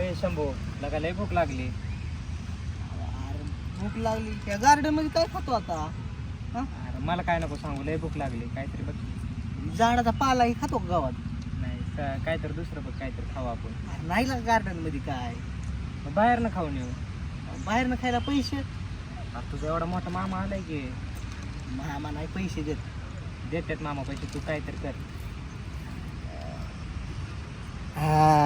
ए शंभू लगा लय भूक लागली. अरे भूक लागली. त्या गार्डनमध्ये काय खातो आता? हा? अरे मला काय नको सांगू लय भूक लागली. काहीतरी बघ. झाडाचा पालाही खातो का गावात? नाही काहीतरी दुसरं बघ काहीतरी खाऊ आपण. अरे नाही का गार्डनमध्ये काय. मग बाहेर न खाऊन येऊ. बाहेर न खायला पैसे? अरे तुझा एवढा मोठा मामा आलाय की. मामा नाही पैसे देत. देतात मामा पैसे तू काहीतरी कर. हा.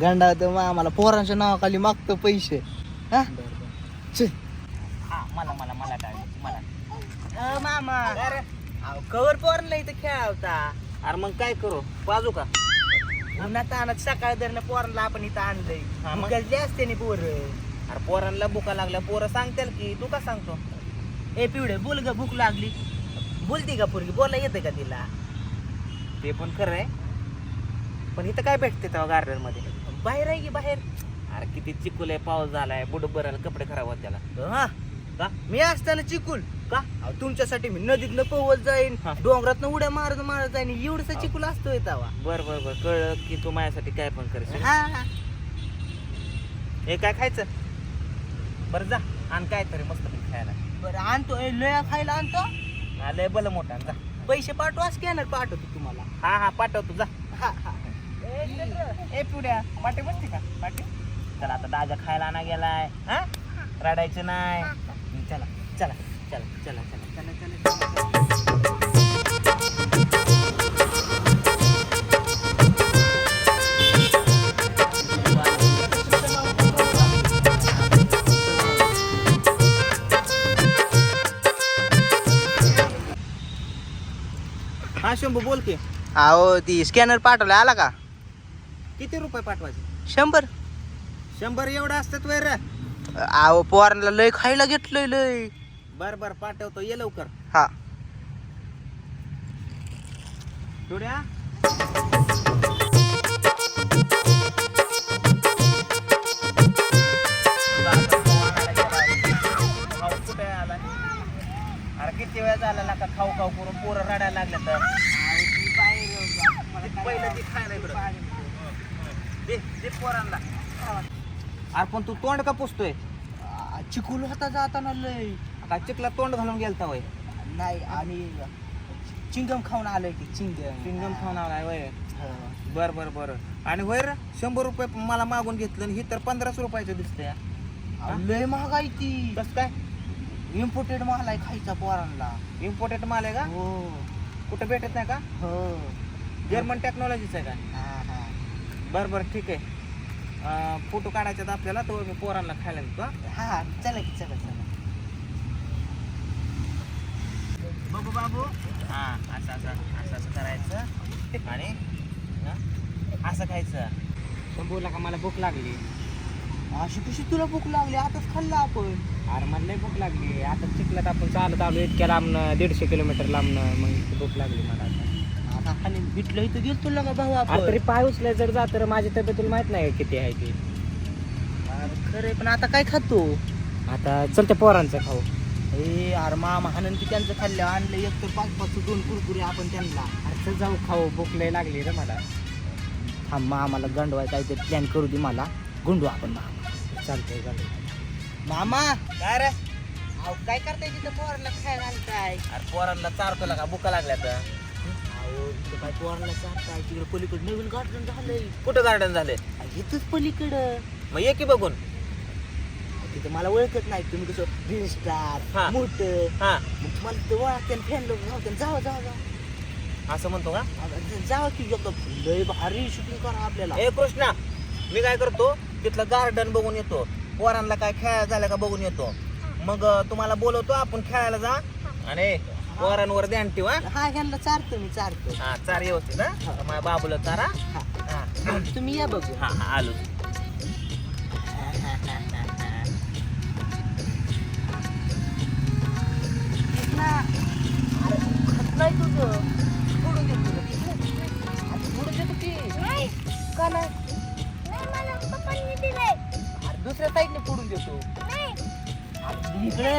गंडा तर आम्हाला पोरांच्या नावाखाली मागतो पैसे. हा? बरं बरं चल. हा मला मला मला डाळी मला. अ, मामा. अहो, कवर पोरांना इथं खेळावता. अरे मग काय करू? बाजू का? उन्हात आणत सकाळ दरम्यान पोरांना आपण इथं आणलंय. हा, मग? गल्ली असते नि पोर. अरे पोरांना भुका लागल्या. पोरं सांगतील की तू का सांगतो? ए पिवडे बोल ग भूक लागली. बोलती का पोरगी बोला येते का तिला? ते पण खरं आहे. पण इथं काय भेटते तेव्हा गार्डनमध्ये बाहेर आहे की बाहेर? अरे किती चिकुल पाऊस झालाय बुड बरायला कपडे खराब होत त्याला. हा? का? मी असताना चिकूल. का? अहो, तुमच्यासाठी मी नदीतनं पोहत जाईन हा. डोंगरातनं उड्या मारत मारत जाईन एवढसा चिकूल असतोय तवा. बर बर बर. कळलं की तू माझ्यासाठी काय पण करशील. हा. हा. हे काय खायचं? बरं जा. आणि काय तरी मस्त खायला. बरं आणतो. ए, लय खायला आणतो. आलंय बल मोठा जा. पैसे पाठवा स्कॅनर पाठवतो तुम्हाला. हा हा पाठवतो जा. हा हा. ए पुड्या. पाठी बसते का? पाठी चला आता दादा खायला आणा गेलाय. हा? रडायचं नाही. चला चला चला चला चला. चला चला हा शंभू बोल की. अहो ती स्कॅनर पाठवला आला का? किती रुपये पाठवायचे? शंभर. शंभर एवढं असतात वैर. अहो पोरांना लय खायला घेतलंय लय. बर बर पाठवतो. ये लवकर. हा. थोड्या कुठे आला? अरे किती वेळ झाला का खाऊ खाऊ करून पोरं रडायला लागल्या तर? पहिलं ती खायला इकडं. पोरांना. अरे पण तू तोंड का पुसतोय? चिकूल होता जाताना लय. का चिकला तोंड घालून गेलता वय. नाही आणि चिंगम खाऊन आलोय की चिंगम. चिंगम खाऊन आलाय वय. बर बर बर. आणि होय रे शंभर रुपये मला मागून घेतलं आणि ही तर पंधराशे रुपयाचं दिसतंय. लय महागाई ती. कस काय? इम्पोर्टेड माल आहे खायचा पोरांना. इम्पोर्टेड माल आहे का? हो. कुठं भेटत नाही का? हो. जर्मन टेक्नॉलॉजीच आहे का? हा हा. बर बर ठीक आहे. फोटो काढायच्यात आपल्याला तो मी पोरांना खायला देतो हा. हा चला की चला चला. बघू बाबू. हा असं असं असं असं करायचं. आणि हा, असं खायचं. शंभूला का मला भूक लागली. अशी कशी तुला भूक लागली? आताच खाल्ला आपण. अरे मला लई भूक लागली. आता चिखलात आपण चालत आलो इतक्या लांबनं दीडशे किलोमीटर लांबनं मग भूक लागली मला आता. खाली भेटलं इथं गेलो तुला का भाऊ अरे तरी आपण पाय उचलाय जर जात तर माझी तब्येत तुला माहीत नाही किती आहे ती. अरे खरे पण आता काय खातो? आता चल त्या पोरांचं खाऊ. ए अरे मामा हाणन की त्यांचं खाल्लं आणलं एक तर पाच पाच दोन कुरकुरे आपण त्यांना. अरे चल जाऊ खाऊ. भूक लागली रे मला. थांब मामाला गंडवाय काहीतरी प्लॅन करू दे मला. गुंडू आपण मामा. चालतंय चालतंय. मामा काय रे? अहो काय करताय तिथं पोरांना खायला आणताय? अरे पोरांना चारतो का भुका लागल्या तर. इथं काय पोरांना चालताय तिकडे पलीकडे नवीन गार्डन झालंय. कुठं गार्डन झाले इथंच पलीकडं. मग ये की बघून. तिथं मला ओळखत नाही तुम्ही कसं ग्रीन हा. स्टार मोठं. हा. मग तुम्हाला तिथं ओळखते फॅन लोक जाऊ जावा जावा जावा. असं म्हणतो का? आता जावा की एकदम लय भारी शूटिंग करा आपल्याला. ए कृष्णा मी काय करतो तिथलं गार्डन बघून येतो. पोरांना काय खेळायला झालं का बघून येतो. मग अं, तुम्हाला बोलवतो आपण खेळायला जा. आणि पोरांवर ध्यान ठेवा हा ह्यांना चारतो मी चारतो. हा चार व्यवस्थित हा. माझ्या बाबूला चारा. हा. हा. तुम्ही या बघू. हा हा आलो. कृष्णा, अरे खात नाही तुझं. सोडून दे तुझं अरे सोडून देतो की का नाही अरे दुसऱ्या साईडने फोडून देतो इकडे.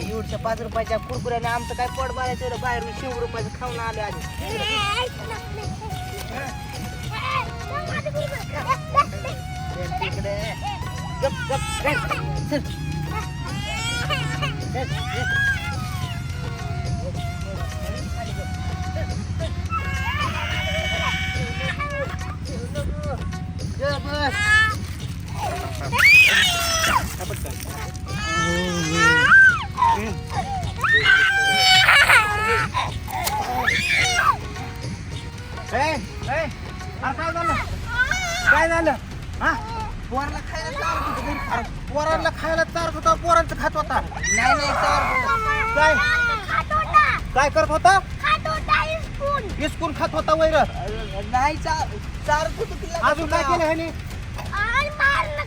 एवढच्या पाच रुपयाच्या कुरकुऱ्याने आमचं काय पोट भरायचं बाहेर बाहेरून शंभर रुपयाचं खाऊन आले आधी तिकडे गप गप पोराला खायला चारत होतो घरी. अरे पोरांना खायला चारत होता पोरांचं खात होता नाही नाही चारत काय काय करत होता खातो इस्कून खात होता वैर. नाही चा- चारत होतो तिला अजून काय केलं ह्याने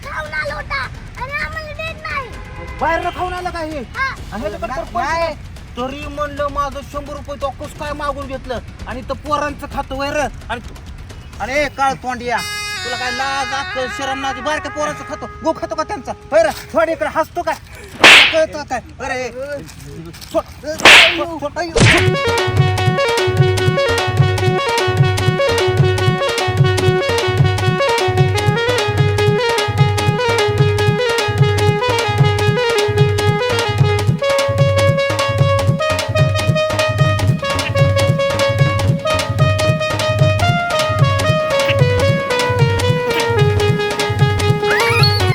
खाऊन आलो होता आणि आम्हाला देत नाही बाहेर खाऊन आलं काय हे हा. आणि ह्याच्याकडे तर पैसे नाही. नाही. तरी म्हणलं माझं शंभर रुपये तो कस काय मागून घेतलं आणि तर पोरांचं खातं वैर आणि अरे काळ तोंडिया तुला काय लाज अक्कल शरम नाजी बारक्या पोराचं खातो गो खातो का त्यांचा अरे थोडे इकडे हसतो काय कळतो काय अरे सोड. सोड, सोड.